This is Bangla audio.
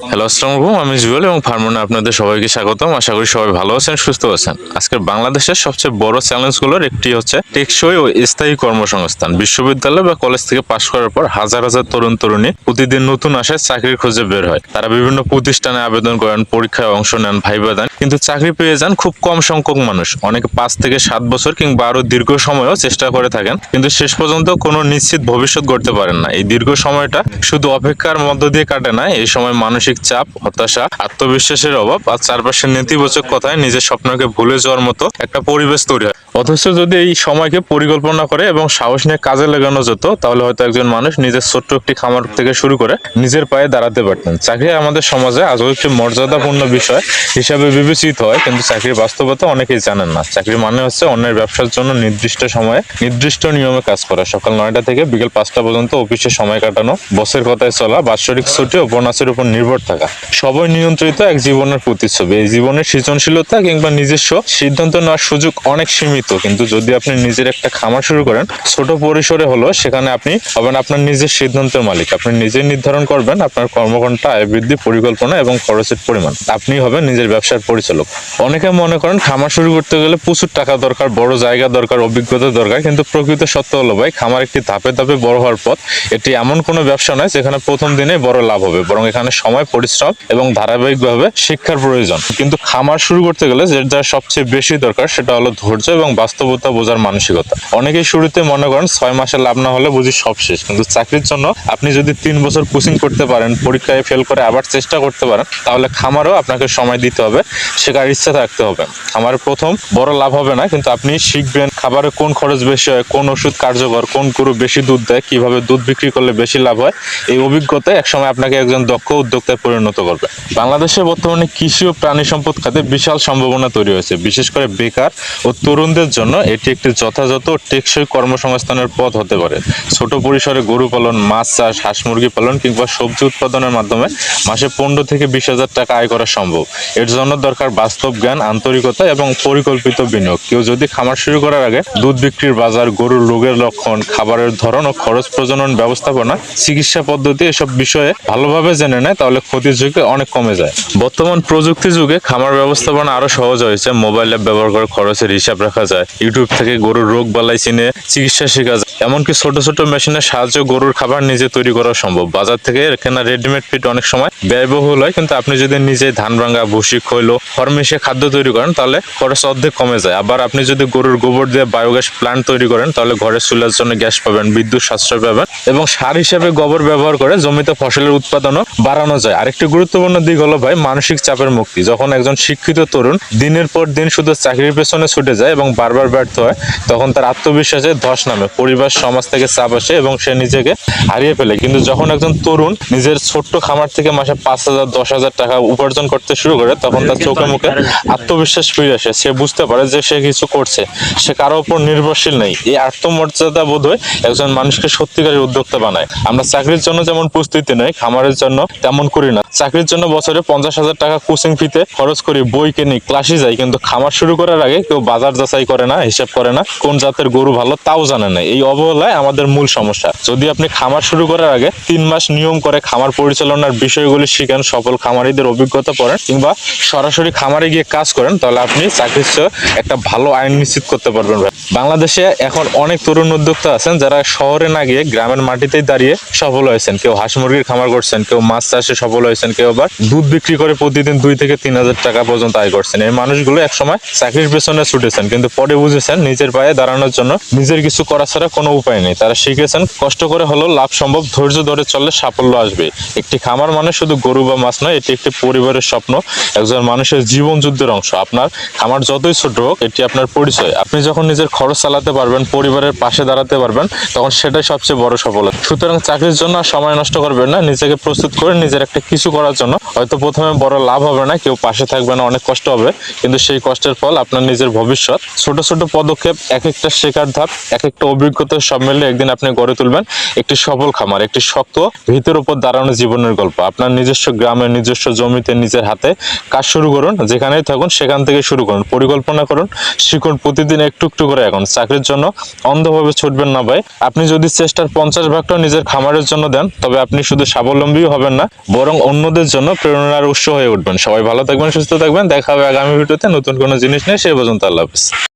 হ্যালো আসসালামু আলাইকুম আমি জুয়েল এবং ফার্মনে আপনাদের সবাইকে স্বাগতম। আশা করি সবাই ভালো আছেন, সুস্থ আছেন। আজকের বাংলাদেশের সবচেয়ে বড় চ্যালেঞ্জগুলোর একটি হচ্ছে টেকসই ও স্থায়ী কর্মসংস্থান। বিশ্ববিদ্যালয় বা কলেজ থেকে পাশ করার পর হাজার হাজার তরুণ তরুণী প্রতিদিন নতুন আশায় চাকরির খোঁজে বের হয়। তারা বিভিন্ন প্রতিষ্ঠানে আবেদন করেন, পরীক্ষায় অংশ নেন, ভাইবা দেন। কিন্তু চাকরি পেয়ে যান খুব কম সংখ্যক মানুষ। অনেকে পাঁচ থেকে সাত বছর কিংবা আরও দীর্ঘ সময়ও চেষ্টা করে থাকেন, কিন্তু শেষ পর্যন্ত কোনো নিশ্চিত ভবিষ্যৎ গড়তে পারেন না। এই দীর্ঘ সময়টা শুধু অপেক্ষার মধ্য দিয়ে কাটে না, এই সময় মানসিক চাপ, হতাশা, আত্মবিশ্বাসের অভাব আর চারপাশের নেতিবাচক কথায় নিজের স্বপ্নকে ভুলে যাওয়ার মতো একটা পরিবেশ তৈরি হয়। অথচ যদি এই সময়কে পরিকল্পনা করে এবং সাহস নিয়ে কাজে লাগানো যেত, তাহলে হয়তো একজন মানুষ নিজের ছোট্ট একটি খামার থেকে শুরু করে নিজের পায়ে দাঁড়াতে পারতেন। চাকরি আমাদের সমাজে আজও একটি মর্যাদাপূর্ণ বিষয় হিসাবে বিবেচিত হয়, কিন্তু চাকরির বাস্তবতা অনেকেই জানেন না। চাকরি মানে হচ্ছে অন্যের ব্যবসার জন্য নির্দিষ্ট সময়ে নির্দিষ্ট নিয়মে কাজ করা। সকাল নয়টা থেকে বিকেল পাঁচটা পর্যন্ত অফিসে সময় কাটানো, বসের কথায় চলা, বাৎসরিক ছুটি ও বোনাসের উপর নির্ভর থাকা। সবই নিয়ন্ত্রিত এক জীবনের প্রতিচ্ছবি। এই জীবনের সৃজনশীলতা কিংবা নিজস্ব সিদ্ধান্ত নেওয়ার সুযোগ অনেক সীমিত। কিন্তু যদি আপনি নিজের একটা খামার শুরু করেন, ছোট পরিসরে হলো সেখানে আপনি হবেন আপনার নিজের সিদ্ধান্তের মালিক। আপনি নিজে নির্ধারণ করবেন আপনার কর্মঘণ্টা আয় বৃদ্ধি, পরিকল্পনা এবং খরচের পরিমাণ। আপনি হবেন নিজের ব্যবসার পরিচালক। অনেকে মনে করেন খামার শুরু করতে গেলে প্রচুর টাকা দরকার, বড় জায়গা দরকার, অভিজ্ঞতা দরকার, কিন্তু প্রকৃত সত্য হলো ভাই, খামার একটি ধাপে ধাপে বড় হওয়ার পথ, এটি এমন কোনো ব্যবসা নয় যেখানে প্রথম দিনে বড় লাভ হবে, বরং এখানে সময়, পরিশ্রম এবং ধারাবাহিকভাবে শিক্ষার প্রয়োজন। কিন্তু খামার শুরু করতে গেলে যেটা সবচেয়ে বেশি দরকার সেটা হলো ধৈর্য এবং বাস্তবতা বোঝার মানসিকতা। অনেকেই শুরুতে মনে করেন ছয় মাসে লাভ না হলে বুঝি সব শেষ। কিন্তু চাকরির জন্য আপনি যদি তিন বছর কোচিং করতে পারেন, পরীক্ষায় ফেল করে আবার চেষ্টা করতে পারেন, তাহলে খামারও আপনাকে সময় দিতে হবে, শেখার ইচ্ছা থাকতে হবে। খামার প্রথম বড় লাভ হবে না, কিন্তু আপনি শিখবেন খাবারে কোন খরচ বেশি হয়, কোন ওষুধ কার্যকর, কোন গরু বেশি দুধ দেয়, কীভাবে দুধ বিক্রি করলে বেশি লাভ হয়। এই অভিজ্ঞতা একসময় আপনাকে একজন দক্ষ উদ্যোক্তায় পরিণত করবে। বাংলাদেশে বর্তমানে কৃষি ও প্রাণী সম্পদ খাতে বিশাল সম্ভাবনা তৈরি হয়েছে, বিশেষ করে বেকার ও তরুণদের জন্য এটি একটি যথাযথ টেকসই কর্মসংস্থানের পথ হতে পারে। ছোট পরিসরে গরু পালন, মাছ চাষ, হাঁস মুরগি পালন কিংবা সবজি উৎপাদনের মাধ্যমে মাসে পনেরো থেকে বিশ হাজার টাকা আয় করা সম্ভব। এর জন্য দরকার বাস্তব জ্ঞান, আন্তরিকতা এবং পরিকল্পিত বিনিয়োগ। কেউ যদি খামার শুরু করার আগে দুধ বিক্রির বাজার, গরুর রোগের লক্ষণ, খাবারের ধরন ও খরচ প্রজনন ব্যবস্থাপনা, চিকিৎসা পদ্ধতি এসব বিষয়ে ভালোভাবে জেনে নেয়, তাহলে ক্ষতির ঝুঁকি অনেক কমে যায়। বর্তমান প্রযুক্তি যুগে খামার ব্যবস্থাপনা আরও সহজ হয়েছে। মোবাইল অ্যাপ ব্যবহার করে খরচের হিসাব রাখা যায়। ইউটিউব থেকে গরুর রোগ বালাই চিনে চিকিৎসা শেখা যায়। এমনকি ছোট ছোট মেশিনের সাহায্যে গরুর খাবার নিজে তৈরি করা সম্ভব। বাজার থেকে কেনা রেডিমেড ফিট অনেক সময় ব্যয়বহুল হয়, কিন্তু আপনি যদি নিজে ধান ভাঙা, ভুসি, খৈল, খড় মিশিয়ে খাদ্য তৈরি করেন, তাহলে খরচ অর্ধেক কমে যায়। আবার আপনি যদি গরুর গোবর দিয়ে বায়োগ্যাস প্ল্যান্ট তৈরি করেন, তাহলে ঘরের চুলার জন্য গ্যাস পাবেন, বিদ্যুৎ সাশ্রয় পাবেন এবং সার হিসেবে গোবর ব্যবহার করে জমিতে ফসলের উৎপাদনও বাড়ানো যায়। আরেকটি গুরুত্বপূর্ণ দিক হলো ভাই, মানসিক চাপের মুক্তি। যখন একজন শিক্ষিত তরুণ দিনের পর দিন শুধু চাকরির পেছনে ছুটে যায় এবং বারবার ব্যর্থ হয় তখন তার আত্মবিশ্বাসে ধস নামে পরিবার সমাজ থেকে চাপ আসে এবং সে নিজেকে হারিয়ে ফেলে। কিন্তু যখন একজন তরুণ নিজের ছোট্ট খামার থেকে মাসে পাঁচ হাজার দশ হাজার টাকা উপার্জন করতে শুরু করে তখন তার চোখে মুখে আত্মবিশ্বাস ফিরে আসে। সে বুঝতে পারে যে সে কিছু করছে। সে কারও উপর নির্ভরশীল নেই। এই আত্মমর্যাদা বোধ হয় একজন মানুষকে সত্যিকারের উদ্যোক্তা বানায়। আমরা চাকরির জন্য যেমন প্রস্তুতি নেই খামারের জন্য তেমন করি না। চাকরির জন্য বছরে পঞ্চাশ হাজার টাকা কোচিং ফিতে খরচ করি বই কিনি ক্লাসে যাই কিন্তু খামার শুরু করার আগে কেউ বাজার যাচাই করে না, হিসাব করে না, কোন জাতের গরু ভালো তাও জানে না। এই অবহেলায় আমাদের মূল সমস্যা। যদি আপনি খামার শুরু করার আগে তিন মাস নিয়ম করে খামার পরিচালনার বিষয়গুলি শিখেন, সফল খামারিদের অভিজ্ঞতা পড়েন, কিংবা সরাসরি খামারে গিয়ে কাজ করেন, তাহলে আপনি চাকরির একটা ভালো আইন নিশ্চিত করতে পারবেন বাংলাদেশে এখন অনেক তরুণ উদ্যোক্তা আছেন, যারা শহরে না গিয়ে গ্রামের মাটিতেই দাঁড়িয়ে সফল হয়েছেন। কেউ হাঁস মুরগির খামার করছেন, কেউ মাছ চাষে সফল হয়েছেন, কেউ আবার দুধ বিক্রি করে প্রতিদিন দুই থেকে তিন হাজার টাকা পর্যন্ত আয় করছেন। এই মানুষগুলো একসময় চাকরির পেছনে ছুটেছেন, কিন্তু পরে বুঝেছেন, নিজের পায়ে দাঁড়ানোর জন্য। নিজের কিছু করা ছাড়া কোনো উপায় নেই। তারা শিখেছেন, কষ্ট করে হলেও লাভ সম্ভব, ধৈর্য ধরে চললে সাফল্য আসবে। একটি খামার মানে শুধু গরু বা মাছ নয়, এটি একটি পরিবারের স্বপ্ন, একজন মানুষের জীবন যুদ্ধের অংশ। আপনার খামার যতই ছোট হোক, এটি আপনার পরিচয়। আপনি যখন নিজের খরচ চালাতে পারবেন, পরিবারের পাশে দাঁড়াতে পারবেন, তখন সেটাই সবচেয়ে বড় সফলতা। সুতরাং চাকরির জন্য আর সময় নষ্ট করবেন না, নিজেকে প্রস্তুত করে নিজের একটা কিছু করার জন্য। হয়তো প্রথমে বড় লাভ হবে না, কেউ পাশে থাকবে না, অনেক কষ্ট হবে, কিন্তু সেই কষ্টের ফল আপনার নিজের ভবিষ্যৎ ছোট ছোট পদক্ষেপ, এক একটা শেখার ধাপ, এক একটা অভিজ্ঞতা সব মিলে একদিন আপনি গড়ে তুলবেন। একটি সফল খামার, একটি শক্ত, ভিতের উপর দাঁড়ানো জীবনের গল্প। আপনার নিজস্ব গ্রামে নিজস্ব জমিতে, নিজের হাতে কাজ শুরু করুন, যেখানেই থাকুন, সেখান থেকে শুরু করুন। পরিকল্পনা করুন, শিখুন প্রতিদিন একটু একটু করে এখন। চাকরির জন্য অন্ধভাবে ছুটবেন না ভাই। আপনি যদি চেষ্টার পঞ্চাশ ভাগটা নিজের খামারের জন্য দেন, তবে আপনি শুধু স্বাবলম্বী হবেন না, বরং অন্যদের জন্য প্রেরণার উৎস হয়ে উঠবেন। সবাই ভালো থাকবেন, সুস্থ থাকবেন। দেখা হবে আগামী ভিডিওতে নতুন কোনো জিনিস নিয়ে। সে পর্যন্ত আল্লাহ হাফিজ।